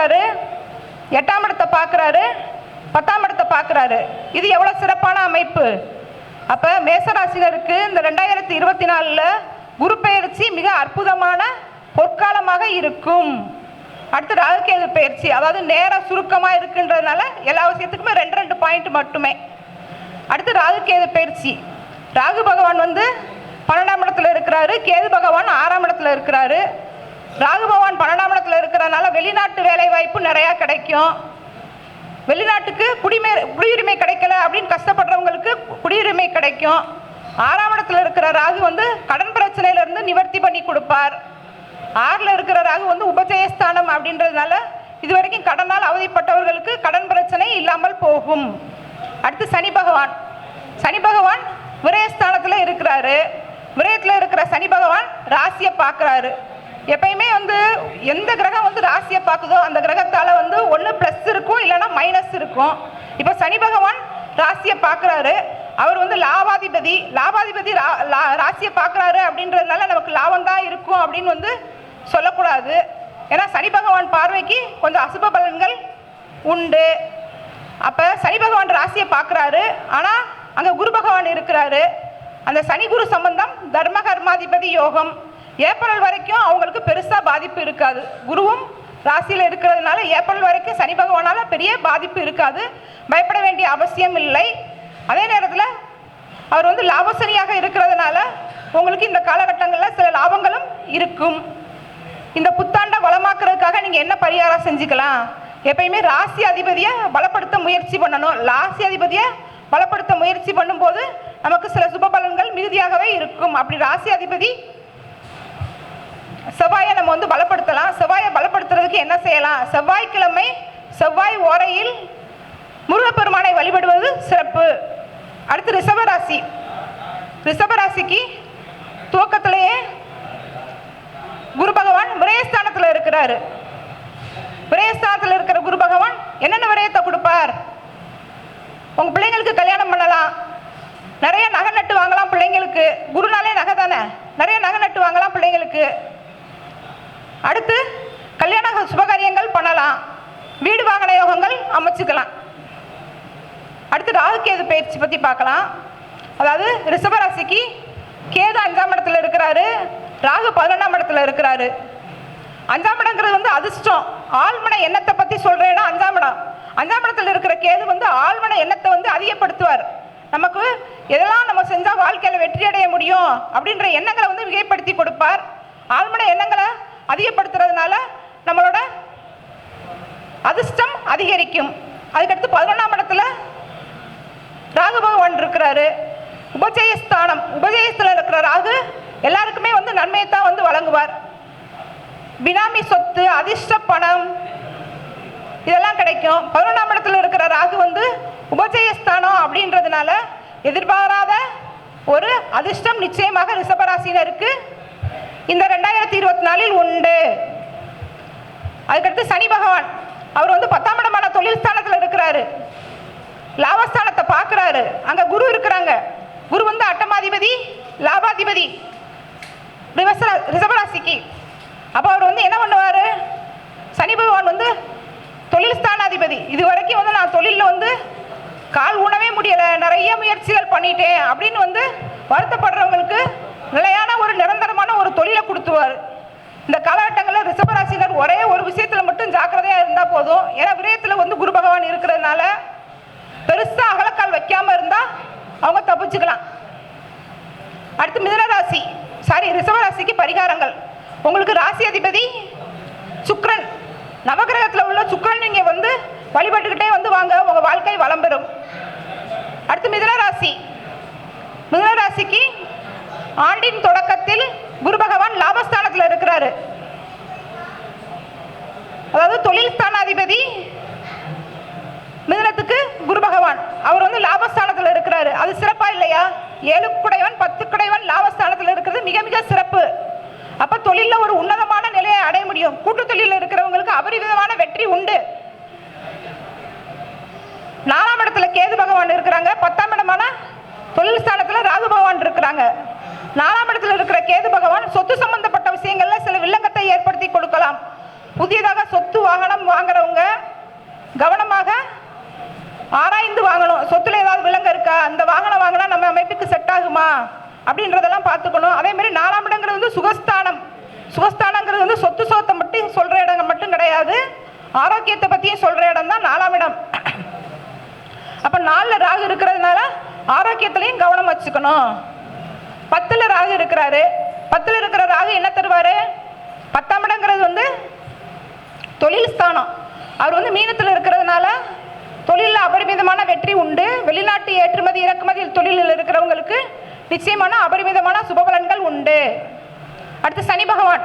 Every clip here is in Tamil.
பார்க்குறாரு. எட்டாம் இடத்தை பார்க்குறாரு. பத்தாம் இடத்தை பார்க்குறாரு. இது எவ்வளோ சிறப்பான அமைப்பு? அப்போ மேசராசினருக்கு இந்த ரெண்டாயிரத்தி இருபத்தி நாலில் குரு பெயர்ச்சி மிக அற்புதமான பொற்காலமாக இருக்கும். அடுத்து ராகுகேது பயிற்சி அதாவது நேரம் சுருக்கமாக இருக்குன்றதுனால எல்லா விஷயத்துக்குமே ரெண்டு ரெண்டு பாயிண்ட் மட்டுமே. அடுத்து ராகுகேது பயிற்சி ராகு பகவான் வந்து பன்னெண்டாம் இடத்துல இருக்கிறாரு. கேது பகவான் ஆறாம் இடத்துல இருக்கிறாரு. ராகுபவான் பன்னெண்டாம் இருக்கிறனால வெளிநாட்டு வேலை வாய்ப்பு நிறையா கிடைக்கும். வெளிநாட்டுக்கு குடிமை குடியுரிமை கிடைக்கல அப்படின்னு கஷ்டப்படுறவங்களுக்கு குடியுரிமை கிடைக்கும். ஆறாம் இடத்துல இருக்கிற ராகு வந்து கடன் பிரச்சனையிலிருந்து நிவர்த்தி பண்ணி கொடுப்பார். ஆறில் இருக்கிற ராகு வந்து உபஜயஸ்தானம் அப்படின்றதுனால இது வரைக்கும் கடனால் அவதிப்பட்டவர்களுக்கு கடன் பிரச்சனை இல்லாமல் போகும். அடுத்து சனி பகவான். சனி பகவான் விரயஸ்தானத்தில் இருக்கிறாரு. விரயத்தில் இருக்கிற சனி பகவான் ராசியை பார்க்குறாரு. எப்பயுமே வந்து எந்த கிரகம் வந்து ராசியை பார்க்குதோ அந்த கிரகத்தால் வந்து ஒன்று ப்ளஸ் இருக்கும் இல்லைன்னா மைனஸ் இருக்கும். இப்போ சனி பகவான் ராசியை பார்க்குறாரு. அவர் வந்து லாபாதிபதி. லாபாதிபதி ரா லா- ராசியை பார்க்குறாரு அப்படின்றதுனால நமக்கு லாபம் தான் இருக்கும் அப்படின்னு வந்து சொல்லக்கூடாது. ஏன்னா சனி பகவான் பார்வைக்கு கொஞ்சம் அசுப பலன்கள் உண்டு. அப்போ சனி பகவான் ராசியை பார்க்குறாரு. ஆனால் அங்கே குரு பகவான் இருக்கிறாரு. அந்த சனி குரு சம்பந்தம் தர்ம கர்மாதிபதி யோகம். ஏப்ரல் வரைக்கும் அவங்களுக்கு பெருசாக பாதிப்பு இருக்காது. குருவும் ராசியில் இருக்கிறதுனால ஏப்ரல் வரைக்கும் சனி பகவானால் பெரிய பாதிப்பு இருக்காது. பயப்பட வேண்டிய அவசியம் இல்லை. அதே நேரத்தில் அவர் வந்து லாபசனியாக இருக்கிறதுனால உங்களுக்கு இந்த காலகட்டங்களில் சில லாபங்களும் இருக்கும். இந்த புத்தாண்டை வளமாக்குறதுக்காக நீங்கள் என்ன பரிகாரம் செஞ்சுக்கலாம்? எப்பயுமே ராசி அதிபதியை பலப்படுத்த முயற்சி பண்ணணும். ராசி அதிபதியை பலப்படுத்த முயற்சி பண்ணும்போது நமக்கு சில சுப பலன்கள் மிகுதியாகவே இருக்கும். அப்படி ராசி அதிபதி செவ்வாயை நம்ம வந்து பலப்படுத்தலாம். செவ்வாயை பலப்படுத்துறதுக்கு என்ன செய்யலாம்? செவ்வாய்க்கிழமை செவ்வாய் ஓரையில் முருகப்பெருமானை வழிபடுவது சிறப்பு. அடுத்து ரிஷபராசி. ரிஷபராசிக்கு துவக்கத்திலேயே குரு பகவான் விரயஸ்தானத்தில் இருக்கிறாரு. விரயஸ்தானத்தில் இருக்கிற குரு பகவான் என்னென்ன விரயத்தை கொடுப்பார்? உங்கள் பிள்ளைங்களுக்கு கல்யாணம் பண்ணலாம். நிறைய நகை நட்டு வாங்கலாம் பிள்ளைங்களுக்கு. குருனாலே நகை தானே? நிறைய நகை நட்டு வாங்கலாம் பிள்ளைங்களுக்கு. அடுத்து கல்யாண சுபகாரியங்கள் பண்ணலாம். வீடு வாங்கின யோகங்கள் அமைச்சுக்கலாம். அடுத்து ராகு கேது பயிற்சி பற்றி பார்க்கலாம். அதாவது ரிஷபராசிக்கு கேது அஞ்சாம் இடத்துல இருக்கிறாரு. ராகு பதினொன்றாம் இடத்துல இருக்கிறாரு. அஞ்சாம் இடங்கிறது வந்து அதிர்ஷ்டம். ஆழ்மன எண்ணத்தை பற்றி சொல்கிறேன்னா அஞ்சாம் இடம். அஞ்சாம் இடத்துல இருக்கிற கேது வந்து ஆழ்மன எண்ணத்தை வந்து அதிகப்படுத்துவார். நமக்கு எதெல்லாம் நம்ம செஞ்சால் வாழ்க்கையில் வெற்றி அடைய முடியும் அப்படின்ற எண்ணங்களை வந்து மிகைப்படுத்தி கொடுப்பார். ஆழ்மன எண்ணங்களை அதிகப்படுத்துறதுனால நம்மளோட அதிர்ஷ்டம் அதிகரிக்கும். அதுக்கடுத்து பதினொன்றாம் இடத்துல ராகு பகவான் இருக்கிறாரு. உபஜயஸ்தானம். உபஜயத்தில் இருக்கிற ராகு எல்லாருக்குமே வந்து நன்மையை தான் வந்து வழங்குவார். பினாமி சொத்து அதிர்ஷ்ட பணம் இதெல்லாம் கிடைக்கும். பதினொன்றாம் இடத்துல இருக்கிற ராகு வந்து உபஜயஸ்தானம் அப்படின்றதுனால எதிர்பாராத ஒரு அதிர்ஷ்டம் நிச்சயமாக ரிஷபராசினருக்கு இந்த ரெண்டாயிரத்தி இருபத்தி நாலில் உண்டு. அதுக்கடுத்து சனி பகவான். அவர் வந்து பத்தாம் இடமான தொழில் ஸ்தானத்தில் இருக்கிறாரு. லாபஸ்தானத்தை பார்க்குறாரு. அங்கே குரு இருக்கிறாங்க. குரு வந்து அட்டமாதிபதி லாபாதிபதி ரிவச அப்போ அவர் வந்து என்ன பண்ணுவார்? சனி பகவான் வந்து தொழில் ஸ்தானாதிபதி. இது வரைக்கும் வந்து நான் தொழிலில் வந்து கால் ஊனவே முடியலை. நிறைய முயற்சிகள் பண்ணிட்டேன் அப்படின்னு வந்து வருத்தப்படுறவங்களுக்கு நிலையான ஒரு நிரந்தரமான ஒரு தொழிலை கொடுத்துவார் இந்த காலகட்டங்களில் ரிஷபராசினர் ஒரே ஒரு விஷயத்தில் மட்டும் ஜாக்கிரதையாக இருந்தால் போதும். ஏன்னா விரயத்தில் வந்து குரு பகவான் இருக்கிறதுனால பெருசாக அகலக்கால் வைக்காமல் இருந்தால் அவங்க தப்பிச்சுக்கலாம். அடுத்து மிதனராசி. சாரி ரிஷபராசிக்கு பரிகாரங்கள். உங்களுக்கு ராசி அதிபதி சுக்ரன். நவகிரகத்தில் உள்ள சுக்ரன் நீங்கள் வந்து வழிபட்டுக்கிட்டே வந்து வாங்க. உங்கள் வாழ்க்கை வளம் பெறும். அடுத்து மிதனராசி. மிதனராசிக்கு ஆண்டின் தொடக்கத்தில் குரு பகவான் லாபஸ்தானத்தில் இருக்கிறாரு. அதாவது தொழில் ஸ்தானாதிபதி மிதனத்துக்கு குரு பகவான். அவர் வந்து லாபஸ்தானத்தில் இருக்கிறாரு. அது சிறப்பா இல்லையா? ஏழு குடைவன் பத்து குடைவன் லாபஸ்தானத்தில் இருக்கிறது மிக மிக சிறப்பு. அப்ப தொழில ஒரு உன்னதமான நிலையை அடைய முடியும். கூட்டு தொழிலில் இருக்கிறவங்களுக்கு அபரிவிதமான வெற்றி உண்டு. நாலாம் இடத்துல கேது பகவான் இருக்கிறாங்க. பத்தாம் இடமான தொழில் ஸ்தானத்துல ராகு பகவான் இருக்கிறாங்க. நாலாம் இடத்துல இருக்கிற கேது பகவான் சொத்து சம்பந்தப்பட்ட விஷயங்கள்ல சில வில்லங்கத்தை ஏற்படுத்தி கொடுக்கலாம். புதியதாக சொத்து வாகனம் வாங்குறவங்க கவனமாக ஆராய்ந்து வாங்கணும். சொத்துல ஏதாவது விலங்கு இருக்கா? அந்த வாகனம் வாங்கினா நம்ம அமைப்புக்கு செட் ஆகுமா? அப்படின்றதெல்லாம் பார்த்துக்கணும். அதே மாதிரி நாலாம் இடங்கிறது வந்து சுகஸ்தானம். சுகஸ்தானங்கிறது வந்து சொத்து சோத்தை மட்டும் சொல்ற இடங்கள் மட்டும் கிடையாது. ஆரோக்கியத்தை பத்தியும் சொல்ற இடம் தான் நாலாம் இடம். அப்ப நாலுல ராகு இருக்கிறதுனால ஆரோக்கியத்திலையும் கவனம் வச்சுக்கணும். பத்துல ராகு இருக்கிறாரு. பத்துல இருக்கிற ராகு என்ன தருவாரு? பத்தாம் இடங்கிறது வந்து தொழில் ஸ்தானம். அவர் வந்து மீனத்தில் இருக்கிறதுனால தொழிலில் அபரிமிதமான வெற்றி உண்டு. வெளிநாட்டு ஏற்றுமதி இறக்குமதியில் தொழிலில் இருக்கிறவங்களுக்கு நிச்சயமான அபரிமிதமான சுபபலன்கள் உண்டு. அடுத்து சனி பகவான்.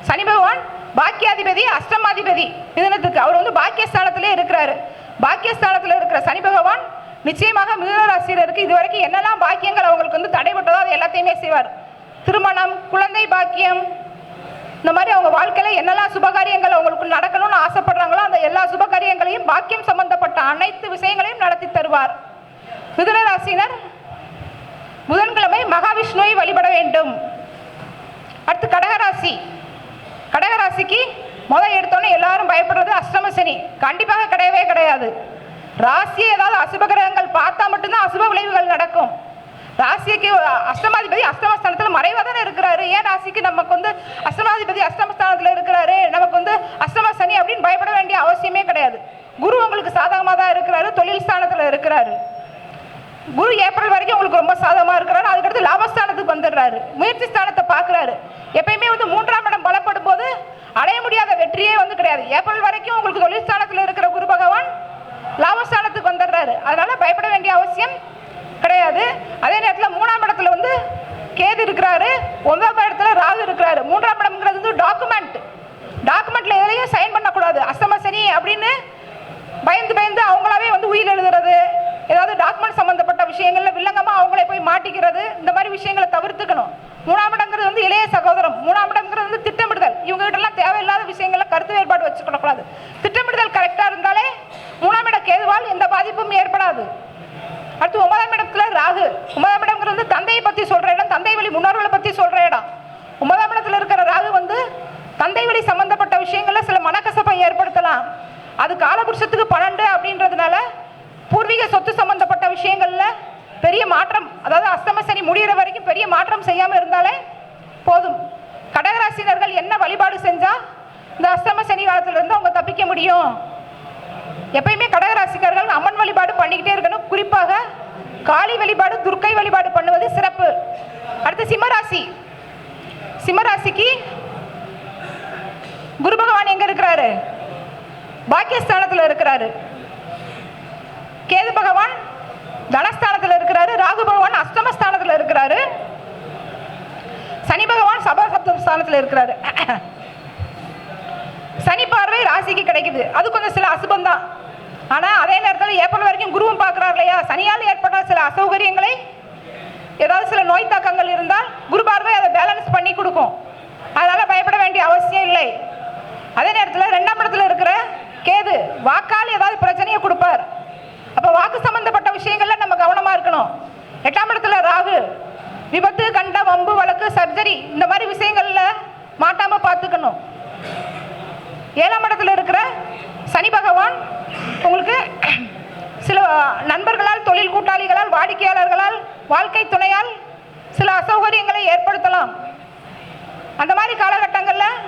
சனி பகவான் பாக்கியாதிபதி அஷ்டமாதிபதி. மிதனத்துக்கு அவர் வந்து பாக்கியஸ்தானத்திலே இருக்கிறாரு. பாக்கியஸ்தானத்தில் இருக்கிற சனி பகவான் நிச்சயமாக மிதுன இதுவரைக்கும் என்னெல்லாம் பாக்கியங்கள் அவங்களுக்கு வந்து தடைபட்டதோ அது எல்லாத்தையுமே செய்வார். திருமணம் குழந்தை பாக்கியம் இந்த மாதிரி அவங்க வாழ்க்கையில என்னெல்லாம் சுபகாரியங்கள் அவங்களுக்கு நடக்கணும்னு ஆசைப்படுறாங்களோ அந்த எல்லா சுபகாரியங்களையும் பாக்கியம் சம்பந்தப்பட்ட அனைத்து விஷயங்களையும் நடத்தி தருவார். மிதுனராசினர் புதன்கிழமை மகாவிஷ்ணுவை வழிபட வேண்டும். அடுத்து கடகராசி. கடகராசிக்கு முதல் எடுத்தோன்னே எல்லாரும் பயப்படுறது அஷ்டம சனி. கண்டிப்பாக கிடையவே கிடையாது. ராசியை ஏதாவது அசுப கிரகங்கள் பார்த்தா மட்டும்தான் அசுப விளைவுகள் நடக்கும். ராசிக்கு அஷ்டமாதிபதி அஷ்டமஸ்தானத்தில் மறைவாக தானே இருக்கிறாரு. ஏன் ராசிக்கு நமக்கு வந்து அஷ்டமாதிபதி அஷ்டமஸ்தானத்தில் இருக்கிறாரு? நமக்கு வந்து அஷ்டம சனி அப்படின்னு பயப்பட வேண்டிய அவசியமே கிடையாது. குரு உங்களுக்கு சாதகமாக தான் இருக்கிறாரு. தொழில் ஸ்தானத்தில் இருக்கிறாரு. குரு ஏப்ரல் வரைக்கும் உங்களுக்கு ரொம்ப சாதகமாக இருக்கிறாரு. அதுக்கடுத்து லாபஸ்தானத்துக்கு வந்துடுறாரு. முயற்சி ஸ்தானத்தை பார்க்குறாரு. எப்பயுமே வந்து மூன்றாம் இடம் பலப்படும் போது அடைய முடியாத வெற்றியே வந்து கிடையாது. ஏப்ரல் வரைக்கும் உங்களுக்கு தொழில் ஸ்தானத்தில் இருக்கிற குரு பகவான் லாபஸ்தானத்துக்கு வந்துடுறாரு. அதனால் பயப்பட வேண்டிய அவசியம் கிடையாது. அதே நேரத்தில் மூணாம் இடத்துல வந்து கேது இருக்கிறாரு. ஒன்பதாம் இடத்துல ராகு இருக்கிறாரு. மூன்றாம் இடம்ங்கிறது வந்து டாக்குமெண்ட் டாக்குமெண்ட்ல எதுலையும் சைன் பண்ணக்கூடாது. அஸ்தம சனி அப்படின்னு பயந்து பயந்து அவங்களாவே வந்து உயிர் எழுதுறது ஏதாவது டாக்குமெண்ட் சம்மந்தப்பட்ட விஷயங்களில் வில்லங்கமாக அவங்களே போய் மாட்டிக்கிறது இந்த மாதிரி விஷயங்களை தவிர்த்துக்கணும். மூணாம் இடங்கிறது வந்து இளைய சகோதரம். மூணாம் இடங்கிறது வந்து திட்டமிடுதல். இவங்ககிட்டலாம் தேவையில்லாத விஷயங்களில் கருத்து வேறுபாடு வச்சுக்கொள்ள கூடாது திட்டமிடுதல் கரெக்டா இருந்தாலே மூணாம் இட கேதுவால் எந்த பாதிப்பும் அடுத்து ஒன்பதாம் இடத்துல ராகு. ஒன்பதாம் இடம்ங்கிறது வந்து தந்தையை பத்தி சொல்ற இடம் தந்தை வழி முன்னோர்களை பத்தி சொல்ற இடம். ஒன்பதாம் இடத்துல இருக்கிற ராகு வந்து தந்தை வழி சம்பந்தப்பட்ட விஷயங்கள்ல சில மனக்கசப்பை ஏற்படுத்தலாம். அது காலபுருஷத்துக்கு பன்னெண்டு அப்படின்றதுனால பூர்வீக சொத்து சம்பந்தப்பட்ட விஷயங்கள்ல பெரிய மாற்றம் அதாவது அஸ்தம சனி முடிகிற வரைக்கும் பெரிய மாற்றம் செய்யாம இருந்தாலே போதும். கடகராசினர்கள் என்ன வழிபாடு செஞ்சா இந்த அஸ்தம சனி காலத்துல இருந்து அவங்க தப்பிக்க முடியும். எப்பயுமே கடகராசிக்காரர்கள் அம்மன் வழிபாடு பண்ணிக்கிட்டே இருக்கணும். குறிப்பாக காளி வழிபாடு துர்க்கை வழிபாடு பண்ணுவது சிறப்பு. அடுத்து சிம்மராசி. சிம்மராசிக்கு குரு பகவான் எங்க இருக்கிறாரு? பாக்கியஸ்தானத்தில் இருக்கிறாரு. கேது பகவான் தனஸ்தானத்தில் இருக்கிறாரு. ராகு பகவான் அஷ்டமஸ்தானத்தில் இருக்கிறாரு. சனி பகவான் சபசப்த ஸ்தானத்தில் இருக்கிறாரு. சனி பார்வை ராசிக்கு கிடைக்குது. அது கொஞ்சம் சில அசுபம் தான் ஆனால் அதே நேரத்தில் ஏப்ரல் வரைக்கும் குருவும் பார்க்குறாரு இல்லையா? சனியால் ஏற்பட்ட சில அசௌகரியங்களை ஏதாவது சில நோய் தாக்கங்கள் இருந்தால் குரு பார்வை அதை பேலன்ஸ் பண்ணி கொடுக்கும். அதனால் பயப்பட வேண்டிய அவசியம் இல்லை. அதே நேரத்தில் ரெண்டாம் இடத்துல இருக்கிற கேது வாக்கால் ஏதாவது பிரச்சனையை கொடுப்பார். அப்போ வாக்கு சம்பந்தப்பட்ட விஷயங்கள்ல நம்ம கவனமாக இருக்கணும். எட்டாம் இடத்துல ராகு விபத்து கண்ட வம்பு வழக்கு சர்ஜரி இந்த மாதிரி விஷயங்களில் மாட்டாமல் பார்த்துக்கணும். ஏழாம் இடத்துல இருக்கிற சனி பகவான் உங்களுக்கு சில நண்பர்களால் தொழில் கூட்டாளிகளால் வாடிக்கையாளர்களால் வாழ்க்கை துணையால் சில அசௌகரியங்களை ஏற்படுத்தலாம். அந்த மாதிரி காலகட்டங்களில்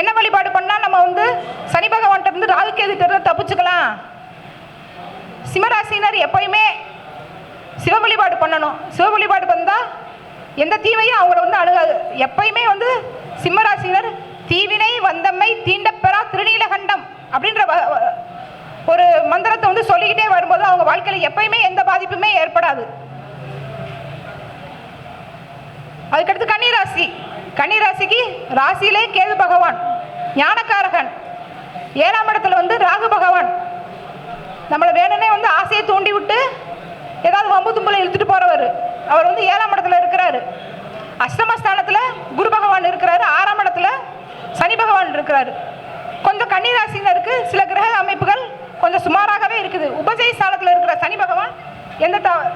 என்ன வழிபாடு பண்ணால் நம்ம வந்து சனி பகவான்கிட்ட இருந்து ராகு இருந்து தப்பிச்சுக்கலாம். சிம்மராசினர் எப்பயுமே சிவ வழிபாடு பண்ணணும். சிவ வழிபாடு பண்ணால் எந்த தீமையும் அவங்கள வந்து அணுகாது. எப்பயுமே வந்து சிம்மராசினர் தீவினை வந்தம்மை தீண்டப்பெறா திருநீலகண்டம் அப்படின்ற வ- ஒரு மந்திரத்தை வந்து சொல்லிக்கிட்டே வரும்போது அவங்க வாழ்க்கையில் எப்பயுமே எந்த பாதிப்புமே ஏற்படாது. அதுக்கடுத்து கன்னிராசி. கன்னிராசிக்கு ராசியிலே கேது பகவான் ஞானக்காரகன். ஏழாம் இடத்துல வந்து ராகு பகவான். நம்மளை வேணும்னே வந்து ஆசையை தூண்டி விட்டு ஏதாவது வம்பு தும்பலை இழுத்துட்டு போறவர். அவர் வந்து ஏழாம் இடத்துல இருக்கிறாரு. அஷ்டமஸ்தானத்துல குரு பகவான் இருக்கிறாரு. ஆறாம் இடத்துல சனி பகவான் இருக்கிறாரு. கொஞ்சம் கன்னிராசினருக்கு சில கிரக அமைப்புகள் கொஞ்சம் சுமாராகவே இருக்குது. உபஜய ஸ்தானத்துல இருக்கிற சனி பகவான் எந்த த-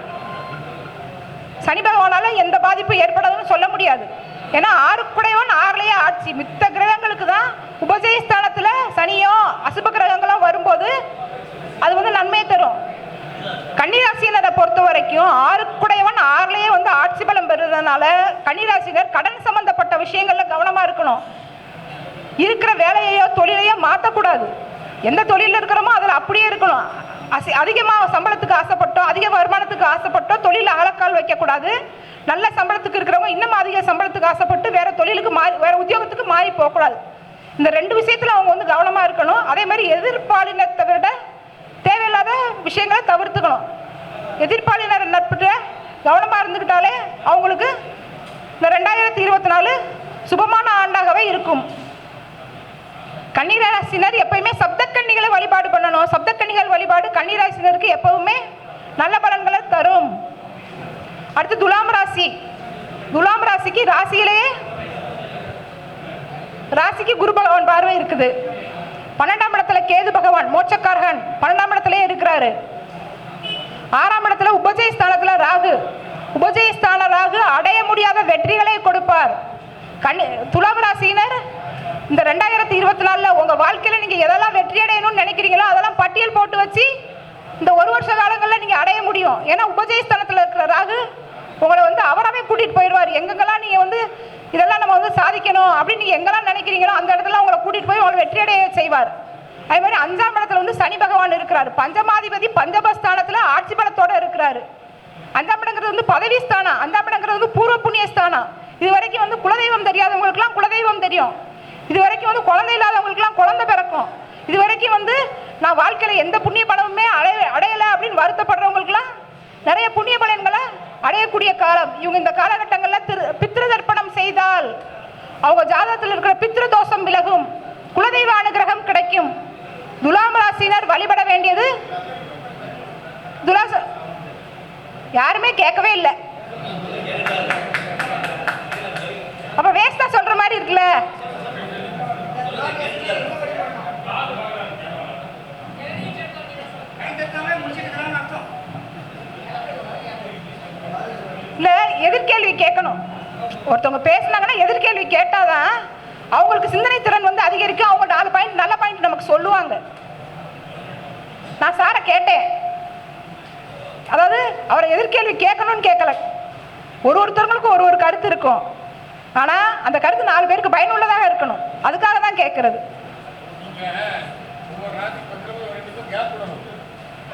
சனி பகவானால எந்த பாதிப்பும் ஏற்படாதுன்னு சொல்ல முடியாது. ஏன்னா ஆறுக்குடையவன் ஆறுலேயே ஆட்சி. மித்த கிரகங்களுக்கு தான் உபஜயஸ்தானத்தில் சனியோ அசுப கிரகங்களோ வரும்போது அது வந்து நன்மையை தரும். கன்னிராசினரை பொறுத்த வரைக்கும் ஆறுக்குடையவன் ஆறுலேயே வந்து ஆட்சி பலம் பெறுறதுனால கன்னிராசினர் கடன் சம்பந்தப்பட்ட விஷயங்கள்ல கவனமா இருக்கணும். இருக்கிற வேலையையோ தொழிலையோ மாற்றக்கூடாது எந்த தொழிலில் இருக்கிறோமோ அதில் அப்படியே இருக்கணும். அசி அதிகமாக சம்பளத்துக்கு ஆசைப்பட்டோம் அதிக வருமானத்துக்கு ஆசைப்பட்டோம் தொழிலில் ஆழக்கால் வைக்கக்கூடாது. நல்ல சம்பளத்துக்கு இருக்கிறவங்க இன்னும் அதிக சம்பளத்துக்கு ஆசைப்பட்டு வேறு தொழிலுக்கு மாறி வேறு உத்தியோகத்துக்கு மாறி போகக்கூடாது. இந்த ரெண்டு விஷயத்தில் அவங்க வந்து கவனமாக இருக்கணும். அதே மாதிரி எதிர்பாலினத்தை விட தேவையில்லாத விஷயங்களை தவிர்த்துக்கணும். எதிர்ப்பாளினர் நட்புட்ட கவனமாக இருந்துக்கிட்டாலே அவங்களுக்கு இந்த ரெண்டாயிரத்தி இருபத்தி நாலு சுபமான ஆண்டாகவே இருக்கும். கன்னிராசினர் எப்பயுமே சப்தக்கன்னிகளை வழிபாடு பண்ணணும். சப்தக்கன்னிகள் வழிபாடு கன்னிராசினருக்கு எப்பவுமே நல்ல பலன்களை தரும். அடுத்து துலாம் ராசி. துலாம் ராசிக்கு ராசியிலேயே ராசிக்கு குரு பகவான் பார்வை இருக்குது. பன்னெண்டாம் இடத்துல கேது பகவான் மோட்சக்காரகன் பன்னெண்டாம் இடத்துலயே இருக்கிறாரு. ஆறாம் இடத்துல உபஜய ஸ்தானத்துல ராகு. உபஜய ஸ்தான ராகு அடைய முடியாத வெற்றிகளை கொடுப்பார். கண்ணி துலாம் ராசியினர் இந்த ரெண்டாயிரத்தி இருபத்தி நாலில் உங்கள் வாழ்க்கையில் நீங்கள் எதெல்லாம் வெற்றி அடையணும்னு நினைக்கிறீங்களோ அதெல்லாம் பட்டியல் போட்டு வச்சு இந்த ஒரு வருஷ காலங்களில் நீங்கள் அடைய முடியும். ஏன்னா உபஜய ஸ்தானத்தில் இருக்கிற ராகு உங்களை வந்து அவராகவே கூட்டிகிட்டு போயிடுவார். எங்கெங்கெல்லாம் நீங்கள் வந்து இதெல்லாம் நம்ம வந்து சாதிக்கணும் அப்படின்னு நீங்கள் எங்கெல்லாம் நினைக்கிறீங்களோ அந்த இடத்துல உங்களை கூட்டிகிட்டு போய் உங்களை வெற்றி அடைய செய்வார். அதே மாதிரி அஞ்சாம் இடத்துல வந்து சனி பகவான் இருக்கிறார். பஞ்சமாதிபதி பஞ்சபஸ்தானத்தில் ஆட்சி பலத்தோடு இருக்கிறாரு. அஞ்சாம் இடங்கிறது வந்து பதவி ஸ்தானம். அஞ்சாம் இடங்கிறது வந்து பூர்வ புண்ணிய ஸ்தானம். இது வரைக்கும் வந்து குலதெய்வம் தெரியாதவங்களுக்குலாம் குலதெய்வம் தெரியும். இது வரைக்கும் வந்து குழந்தை இல்லாதவங்களுக்குலாம் குழந்தை பிறக்கும். இது வரைக்கும் வந்து நான் வாழ்க்கையில் எந்த புண்ணிய பலனுமே அடைய அடையலை அப்படின்னு வருத்தப்படுறவங்களுக்குலாம் நிறைய புண்ணிய பலன்களை அடையக்கூடிய காலம். இவங்க இந்த காலகட்டங்களில் திரு பித்திரு தர்ப்பணம் செய்தால் அவங்க ஜாதகத்தில் இருக்கிற பித்ரு தோஷம் விலகும். குலதெய்வ அனுகிரகம் கிடைக்கும். துலாம் ராசினர் வழிபட வேண்டியது துலாச யாருமே கேட்கவே இல்லை. அப்ப வேஸ்டா சொல்ற மாதிரி இருக்குல்ல. இல்லை எதிர்கேள்வி கேட்கணும். ஒருத்தவங்க பேசுனாங்கன்னா எதிர்கேள்வி கேட்டாதான் அவங்களுக்கு சிந்தனை திறன் வந்து அதிகரிக்கும். அவங்க நாலு பாயிண்ட் நல்ல பாயிண்ட் நமக்கு சொல்லுவாங்க. நான் சாரை கேட்டேன். அதாவது அவரை எதிர்கேள்வி கேட்கணும்னு கேட்கல. ஒரு ஒருத்தவங்களுக்கும் ஒரு ஒரு கருத்து இருக்கும். ஆனா அந்த கருத்து நாலு பேருக்கு பயனுள்ளதாக இருக்கணும். அதுக்காக தான் கேட்கறது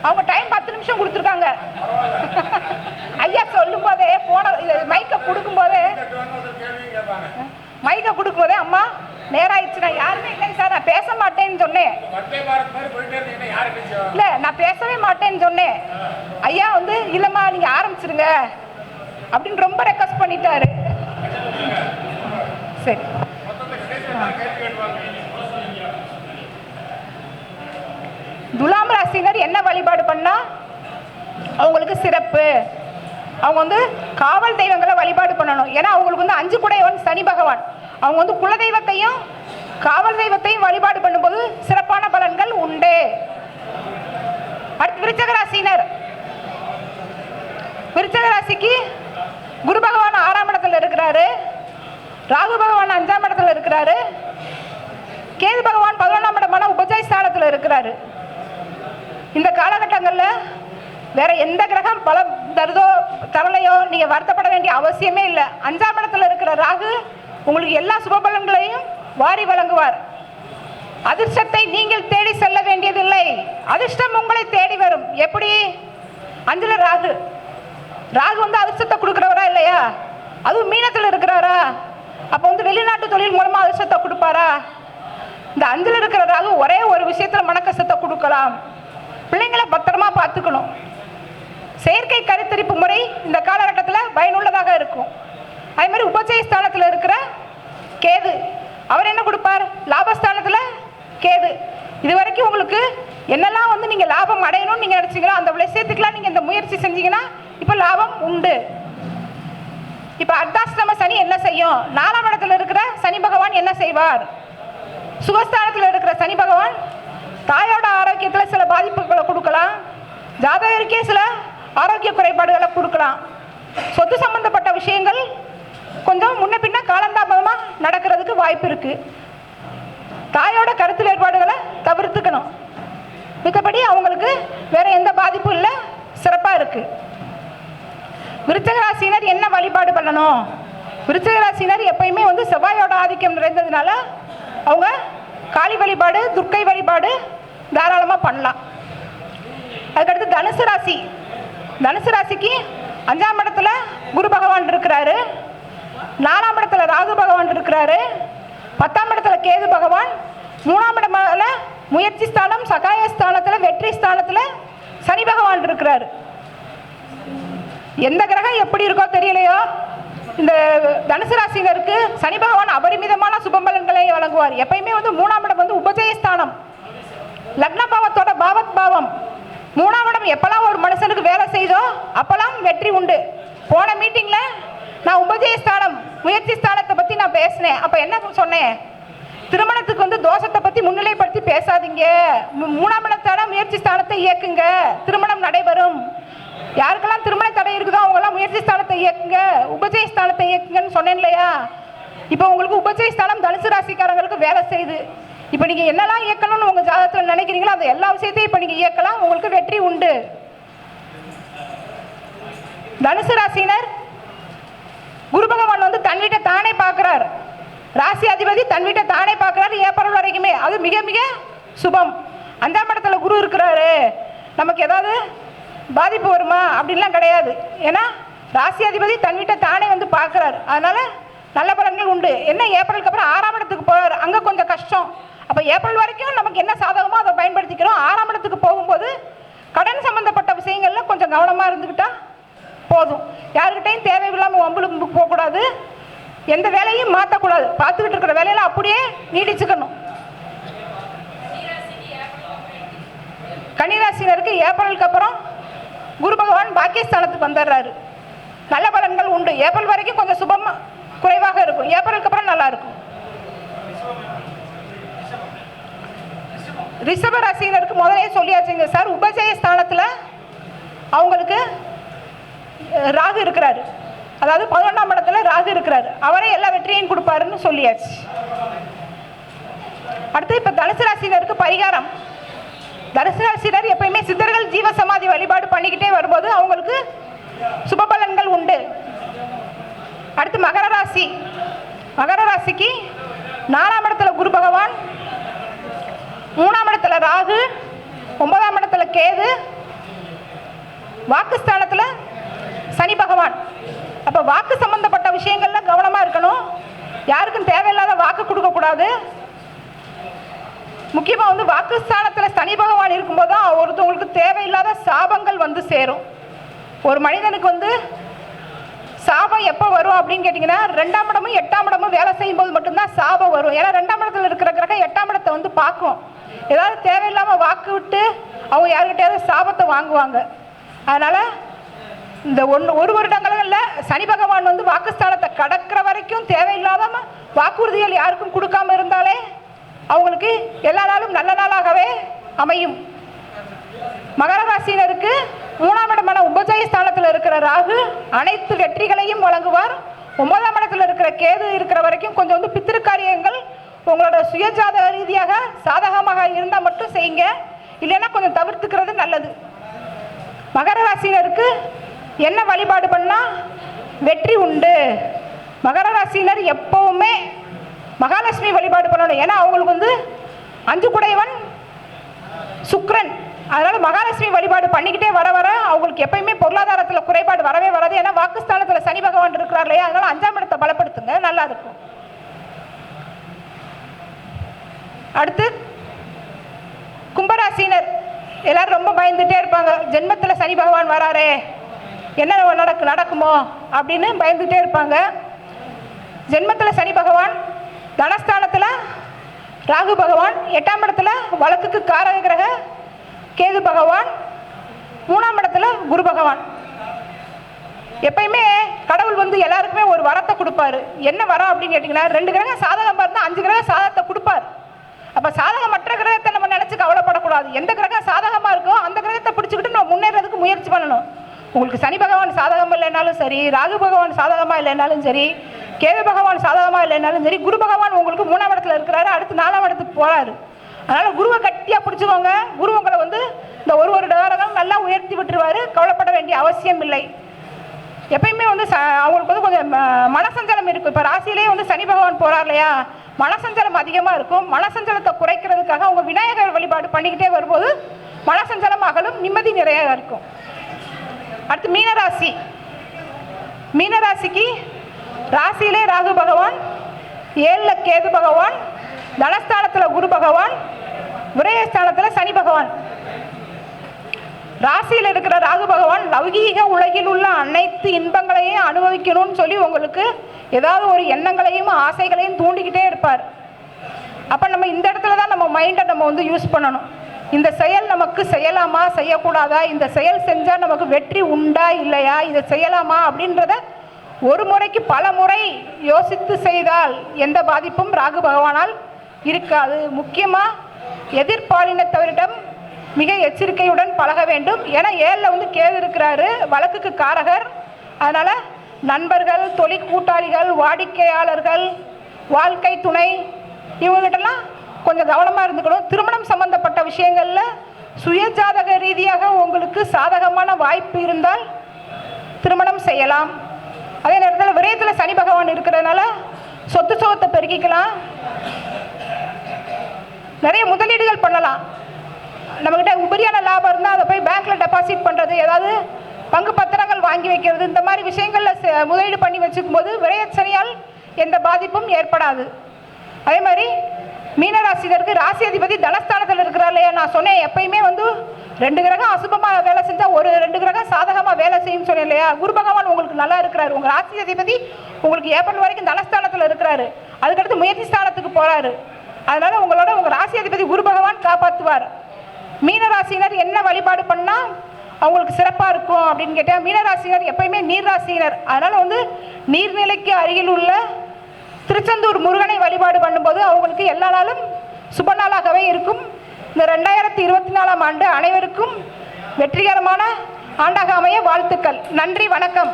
அவங்க டைம் பத்து நிமிஷம் கொடுத்துருக்காங்க. ஐயா சொல்லும் போதே போன மைக்கை கொடுக்கும் போதே மைக்கை கொடுக்கும் போதே அம்மா நேரம் நான் யாருமே இல்லைங்க சார் நான் பேச மாட்டேன்னு சொன்னேன். இல்லை நான் பேசவே மாட்டேன்னு சொன்னேன். ஐயா வந்து இல்லைம்மா நீங்கள் ஆரம்பிச்சிருங்க. அப்படின்னு ரொம்ப ரெக்வஸ்ட் பண்ணிட்டாரு. சரி. துலாம் ராசினர் என்ன வழிபாடு பண்ணா? அவங்களுக்கு சிறப்பு. அவங்க வந்து காவல் தெய்வங்களை வழிபாடு பண்ணணும். ஏன்னா அவங்களுக்கு வந்து அஞ்சு குடையவன் சனி பகவான். அவங்க வந்து குலதெய்வத்தையும் காவல் தெய்வத்தையும் வழிபாடு பண்ணும்போது சிறப்பான பலன்கள் உண்டு. அடுத்து விருச்சக ராசினர் விருச்சக ராசிக்கு குரு பகவான் ஆறாம் இடத்துல இருக்கிறாரு. ராகு பகவான் அஞ்சாம் இடத்துல இருக்கிறாரு. கேது பகவான் பதினொன்றாம் இடமான உபஜய ஸ்தானத்தில் இருக்கிறாரு. இந்த காலகட்டங்களில் வேற எந்த கிரகம் பலம் தருதோ தரலையோ நீங்கள் வருத்தப்பட வேண்டிய அவசியமே இல்லை. அஞ்சாம் இடத்துல இருக்கிற ராகு உங்களுக்கு எல்லா சுபபலன்களையும் வாரி வழங்குவார். அதிர்ஷ்டத்தை நீங்கள் தேடி செல்ல வேண்டியதில்லை. அதிர்ஷ்டம் உங்களை தேடி வரும். எப்படி? அஞ்சுல ராகு. ராகு வந்து அதிர்ஷ்டத்தை கொடுக்குறவரா இல்லையா? அதுவும் மீனத்தில் இருக்கிறாரா? அப்போ வந்து வெளிநாட்டு தொழில் மூலமாக அதிர்ஷ்டத்தை கொடுப்பாரா? இந்த அஞ்சில் இருக்கிற ராகு ஒரே ஒரு விஷயத்தில் மனக்கஷ்டத்தை கொடுக்கலாம். பிள்ளைங்களை பத்திரமா பார்த்துக்கணும். செயற்கை கருத்தரிப்பு முறை இந்த காலகட்டத்தில் பயனுள்ளதாக இருக்கும். அதே மாதிரி உபஜய ஸ்தானத்தில் இருக்கிற கேது. அவர் என்ன கொடுப்பார்? லாபஸ்தானத்தில் கேது. இது வரைக்கும் உங்களுக்கு என்னெல்லாம் வந்து நீங்கள் லாபம் அடையணும்னு நீங்கள் நினச்சிங்களோ அந்த விஷயத்துக்குலாம் நீங்கள் இந்த முயற்சி செஞ்சீங்கன்னா இப்போ லாபம் உண்டு. இப்போ அர்த்தாஷ்டம சனி என்ன செய்யும்? நாலாம் இடத்துல இருக்கிற சனி பகவான் என்ன செய்வார்? சுகஸ்தானத்தில் இருக்கிற சனி பகவான் தாயோட ஆரோக்கியத்தில் சில பாதிப்புகளை கொடுக்கலாம். ஜாதகருக்கே சில ஆரோக்கிய குறைபாடுகளை கொடுக்கலாம். சொத்து சம்பந்தப்பட்ட விஷயங்கள் கொஞ்சம் முன்ன பின்ன காலந்தாமதமாக நடக்கிறதுக்கு வாய்ப்பு இருக்குது தாயோட கருத்து வேறுபாடுகளை தவிர்த்துக்கணும். மித்தபடி அவங்களுக்கு வேற எந்த பாதிப்பும் இல்லை சிறப்பாக இருக்குது விருச்சக ராசினர் என்ன வழிபாடு பண்ணணும்? விருச்சக ராசினர் எப்பயுமே வந்து செவ்வாயோட ஆதிக்கம் நிறைந்ததுனால அவங்க காளி வழிபாடு துர்க்கை வழிபாடு தாராளமாக பண்ணலாம். அதுக்கடுத்து தனுசு ராசி. தனுசு ராசிக்கு அஞ்சாம் இடத்துல குரு பகவான் இருக்கிறாரு. நாலாம் இடத்துல ராகு பகவான் இருக்கிறாரு. பத்தாம் இடத்துல கேது பகவான் மூணாம் இடமான முயற்சி ஸ்தானம் சகாய ஸ்தானத்தில் வெற்றி ஸ்தானத்தில் சனி பகவான் இருக்கிறார். எந்த கிரகம் எப்படி இருக்கோ தெரியலையோ இந்த தனுசு ராசினருக்கு சனி பகவான் அபரிமிதமான சுபம்பலன்களை வழங்குவார். எப்பயுமே வந்து மூணாம் இடம் வந்து உபஜயஸ்தானம் லக்ன பாவத்தோட பாவத் பாவம். மூணாம் இடம் எப்பெல்லாம் ஒரு மனுஷனுக்கு வேலை செய்தோ அப்பெல்லாம் வெற்றி உண்டு. போன மீட்டிங்கில் நான் உபஜயஸ்தானம் முயற்சி ஸ்தானத்தை பத்தி நான் பேசினேன். அப்ப என்ன சொன்னேன்? திருமணத்துக்கு வந்து தோஷத்தை பத்தி முன்னிலைப்படுத்தி பேசாதீங்க. மூணாம் இடத்தான முயற்சி ஸ்தானத்தை இயக்குங்க. திருமணம் நடைபெறும். யாருக்கெல்லாம் திருமண தடை இருக்குதோ அவங்கெல்லாம் முயற்சி ஸ்தானத்தை இயக்குங்க. உபஜய ஸ்தானத்தை இயக்குங்கன்னு சொன்னேன் இல்லையா? இப்போ உங்களுக்கு உபஜய ஸ்தானம் தனுசு ராசிக்காரங்களுக்கு வேலை செய்யுது. இப்போ நீங்கள் என்னெல்லாம் இயக்கணும்னு உங்கள் ஜாதகத்தில் நினைக்கிறீங்களோ அந்த எல்லா விஷயத்தையும் இப்போ நீங்கள் இயக்கலாம். உங்களுக்கு வெற்றி உண்டு. தனுசு ராசினர் குரு பகவான் வந்து தன் வீட்டை தானே பார்க்குறார். ராசி அதிபதி தன் வீட்டை தானே பார்க்குறாரு ஏப்ரல் வரைக்குமே. அது மிக மிக சுபம். அஞ்சாம் இடத்துல குரு இருக்கிறாரு. நமக்கு ஏதாவது பாதிப்பு வருமா? அப்படின்லாம் கிடையாது. ஏன்னா ராசி அதிபதி தன் வீட்டை தானே வந்து பார்க்குறாரு. அதனால் நல்ல பலன்கள் உண்டு. என்ன ஏப்ரலுக்கு அப்புறம் ஆறாம் இடத்துக்கு போகிறார் அங்கே கொஞ்சம் கஷ்டம். அப்போ ஏப்ரல் வரைக்கும் நமக்கு என்ன சாதகமோ அதை பயன்படுத்திக்கிறோம். ஆறாம் இடத்துக்கு போகும்போது கடன் சம்மந்தப்பட்ட விஷயங்களில் கொஞ்சம் கவனமாக இருந்துக்கிட்டா போதும். யாருக்கிட்டையும் தேவையில்லாமல் ஒம்பளுக்கு போகக்கூடாது எந்த வேலையும் மாற்றக்கூடாது பார்த்துக்கிட்டு இருக்கிற வேலையெல்லாம் அப்படியே நீடிச்சுக்கணும். கன்னிராசினருக்கு ஏப்ரலுக்கு அப்புறம் குரு பகவான் பாக்கியஸ்தானத்துக்கு வந்துடுறாரு. நல்ல பலன்கள் உண்டு. ஏப்ரல் வரைக்கும் கொஞ்சம் சுபமாக குறைவாக இருக்கும். ஏப்ரலுக்கு அப்புறம் நல்லா இருக்கும். ரிஷப ராசினருக்கு முதலே சொல்லியாச்சுங்க. சார் உபஜய ஸ்தானத்தில் அவங்களுக்கு ராகு இருக்கிறாரு. அதாவது பதினொன்றாம் இடத்துல ராகு இருக்கிறாரு. அவரே எல்லா வெற்றியையும் கொடுப்பாருன்னு சொல்லியாச்சு. அடுத்து இப்போ தனுசு ராசினருக்கு பரிகாரம். தனுசு ராசினர் எப்பயுமே சித்தர்கள் ஜீவ சமாதி வழிபாடு பண்ணிக்கிட்டே வரும்போது அவங்களுக்கு சுபபலன்கள் உண்டு. அடுத்து மகர ராசி. மகர ராசிக்கு நாலாம் இடத்துல குரு பகவான் மூணாம் இடத்துல ராகு ஒன்பதாம் இடத்துல கேது வாக்குஸ்தானத்தில் சனி பகவான். அப்போ வாக்கு சம்பந்தப்பட்ட விஷயங்கள்ல கவனமாக இருக்கணும். யாருக்கும் தேவையில்லாத வாக்கு கொடுக்கக்கூடாது முக்கியமாக வந்து வாக்குஸ்தானத்தில் சனி பகவான் இருக்கும்போது தான் ஒருத்தவங்களுக்கு தேவையில்லாத சாபங்கள் வந்து சேரும். ஒரு மனிதனுக்கு வந்து சாபம் எப்போ வரும் அப்படின்னு கேட்டிங்கன்னா ரெண்டாம் இடமும் எட்டாம் இடமும் வேலை செய்யும்போது மட்டும்தான் சாபம் வரும். ஏன்னா ரெண்டாம் இடத்துல இருக்கிற கிரகம் எட்டாம் இடத்தை வந்து பார்க்கும். ஏதாவது தேவையில்லாமல் வாக்கு விட்டு அவங்க யாருக்கிட்டையாவது சாபத்தை வாங்குவாங்க. அதனால் இந்த ஒன்று ஒரு வருடங்களில் சனி பகவான் வந்து வாக்குஸ்தானத்தை கடக்கிற வரைக்கும் தேவையில்லாத வாக்குறுதிகள் யாருக்கும் கொடுக்காம இருந்தாலே அவங்களுக்கு எல்லா நாளும் நல்ல நாளாகவே அமையும். மகர ராசியினருக்கு மூணாம் இடமான உபஜய ஸ்தானத்தில் இருக்கிற ராகு அனைத்து வெற்றிகளையும் வழங்குவார். ஒன்பதாம் இடத்துல இருக்கிற கேது இருக்கிற வரைக்கும் கொஞ்சம் வந்து பித்திருக்காரியங்கள் உங்களோட சுயஜாத ரீதியாக சாதகமாக இருந்தால் மட்டும் செய்யுங்க. இல்லைன்னா கொஞ்சம் தவிர்த்துக்கிறது நல்லது. மகர ராசினருக்கு என்ன வழிபாடு பண்ணால் வெற்றி உண்டு. மகர ராசினர் எப்போவுமே மகாலட்சுமி வழிபாடு பண்ணணும். ஏன்னா அவங்களுக்கு வந்து அஞ்சு குடையவன் சுக்ரன். அதனால் மகாலட்சுமி வழிபாடு பண்ணிக்கிட்டே வர வர அவங்களுக்கு எப்பயுமே பொருளாதாரத்தில் குறைபாடு வரவே வராது. ஏன்னா வாக்குஸ்தானத்தில் சனி பகவான் இருக்கிறார் இல்லையா? அதனால் அஞ்சாம் இடத்தை பலப்படுத்துங்க. நல்லா இருக்கும். அடுத்து கும்பராசினர் எல்லாரும் ரொம்ப பயந்துட்டே இருப்பாங்க. ஜென்மத்தில் சனி பகவான் வராரே. என்ன நடக்கு நடக்குமோ அப்படின்னு பயந்துகிட்டே இருப்பாங்க. ஜென்மத்தில் சனி பகவான் தனஸ்தானத்தில் ராகு பகவான் எட்டாம் இடத்துல வழக்குக்கு காரக கிரக கேது பகவான் மூணாம் இடத்துல குரு பகவான். எப்பயுமே கடவுள் வந்து எல்லாருக்குமே ஒரு வரத்தை கொடுப்பாரு. என்ன வரம் அப்படின்னு கேட்டிங்கன்னா ரெண்டு கிரகம் சாதகம் இருந்தால் அஞ்சு கிரகம் சாதகத்தை கொடுப்பார். அப்போ சாதகமற்ற கிரகத்தை நம்ம நினச்சி கவலைப்படக்கூடாது. எந்த கிரகம் சாதகமாக இருக்கோ அந்த கிரகத்தை பிடிச்சிக்கிட்டு நம்ம முன்னேறதுக்கு முயற்சி பண்ணணும். உங்களுக்கு சனி பகவான் சாதகம் இல்லைனாலும் சரி ராகு பகவான் சாதகமாக இல்லைனாலும் சரி கேது பகவான் சாதகமாக இல்லைனாலும் சரி குரு பகவான் உங்களுக்கு மூணாம் இடத்துல இருக்கிறாரு அடுத்து நாலாம் இடத்துக்கு போகிறாரு அதனால் குருவை கட்டியாக பிடிச்சிக்கோங்க. குரு உங்களை வந்து இந்த ஒரு ஒரு காலம் நல்லா உயர்த்தி விட்டுருவார். கவலைப்பட வேண்டிய அவசியம் இல்லை. எப்பயுமே வந்து ச அவங்களுக்கு வந்து கொஞ்சம் மனசஞ்சலம் இருக்கும். இப்போ ராசியிலே வந்து சனி பகவான் போகிறார் இல்லையா? மனசஞ்சலம் அதிகமாக இருக்கும். மனசஞ்சலத்தை குறைக்கிறதுக்காக அவங்க விநாயகர் வழிபாடு பண்ணிக்கிட்டே வரும்போது மனசஞ்சலம் அகலும் நிம்மதி நிறைய இருக்கும். அடுத்து மீனராசி. மீனராசிக்கு ராசியிலே ராகு பகவான் ஏழில் கேது பகவான் தனஸ்தானத்தில் குரு பகவான் விரயஸ்தானத்தில் சனி பகவான். ராசியில் இருக்கிற ராகு பகவான் லௌகீக உலகில் உள்ள அனைத்து இன்பங்களையும் அனுபவிக்கணும்னு சொல்லி உங்களுக்கு ஏதாவது ஒரு எண்ணங்களையும் ஆசைகளையும் தூண்டிக்கிட்டே இருப்பார். அப்போ நம்ம இந்த இடத்துல தான் நம்ம மைண்டை நம்ம வந்து யூஸ் பண்ணணும். இந்த செயல் நமக்கு செய்யலாமா செய்யக்கூடாதா? இந்த செயல் செஞ்சால் நமக்கு வெற்றி உண்டா இல்லையா? இதை செய்யலாமா அப்படின்றத ஒரு முறைக்கு பல முறை யோசித்து செய்தால் எந்த பாதிப்பும் ராகு பகவானால் இருக்காது. முக்கியமாக எதிர்பாலினத்தவரிடம் மிக எச்சரிக்கையுடன் பழக வேண்டும். ஏன்னா ஏழில் வந்து கேது இருக்கிறாரு. வழக்குக்கு காரகர். அதனால் நண்பர்கள் தொழில் கூட்டாளிகள் வாடிக்கையாளர்கள் வாழ்க்கை துணை இவங்ககிட்டலாம் கொஞ்சம் கவனமாக இருந்துக்கணும். திருமணம் சம்பந்தப்பட்ட விஷயங்களில் சுயஜாதக ரீதியாக உங்களுக்கு சாதகமான வாய்ப்பு இருந்தால் திருமணம் செய்யலாம். அதே நேரத்தில் விரயத்தில் சனி பகவான் இருக்கிறதுனால சொத்து சுகத்தை பெருக்கிக்கலாம். நிறைய முதலீடுகள் பண்ணலாம். நம்மக்கிட்ட உபரியான லாபம் இருந்தால் அதை போய் பேங்க்கில் டெபாசிட் பண்ணுறது ஏதாவது பங்கு பத்திரங்கள் வாங்கி வைக்கிறது இந்த மாதிரி விஷயங்களில் முதலீடு பண்ணி வச்சுக்கும் போது விரயச்சனையால் எந்த பாதிப்பும் ஏற்படாது. அதே மாதிரி மீனராசினருக்கு ராசி அதிபதி தனஸ்தானத்தில் இருக்கிறார் இல்லையா? நான் சொன்னேன் எப்பயுமே வந்து ரெண்டு கிரகம் அசுபமாக வேலை செஞ்சால் ஒரு ரெண்டு கிரகம் சாதகமாக வேலை செய்யும்னு சொன்னேன் இல்லையா? குரு பகவான் உங்களுக்கு நல்லா இருக்கிறாரு. உங்கள் ராசி அதிபதி உங்களுக்கு ஏப்ரல் வரைக்கும் தனஸ்தானத்தில் இருக்கிறாரு. அதுக்கடுத்து முயற்சி ஸ்தானத்துக்கு போகிறாரு அதனால் உங்களோட உங்கள் ராசி அதிபதி குரு பகவான் காப்பாற்றுவார் மீனராசினர் என்ன வழிபாடு பண்ணால் அவங்களுக்கு சிறப்பாக இருக்கும் அப்படின்னு கேட்டால் மீனராசினர் எப்பயுமே நீர் ராசினர். அதனால் வந்து நீர்நிலைக்கு அருகில் உள்ள திருச்செந்தூர் முருகனை வழிபாடு பண்ணும்போது அவங்களுக்கு எல்லா நாளும் சுப நாளாகவே இருக்கும். இந்த ரெண்டாயிரத்தி இருபத்தி நாலாம் ஆண்டு அனைவருக்கும் வெற்றிகரமான ஆண்டாக அமைய வாழ்த்துக்கள். நன்றி வணக்கம்.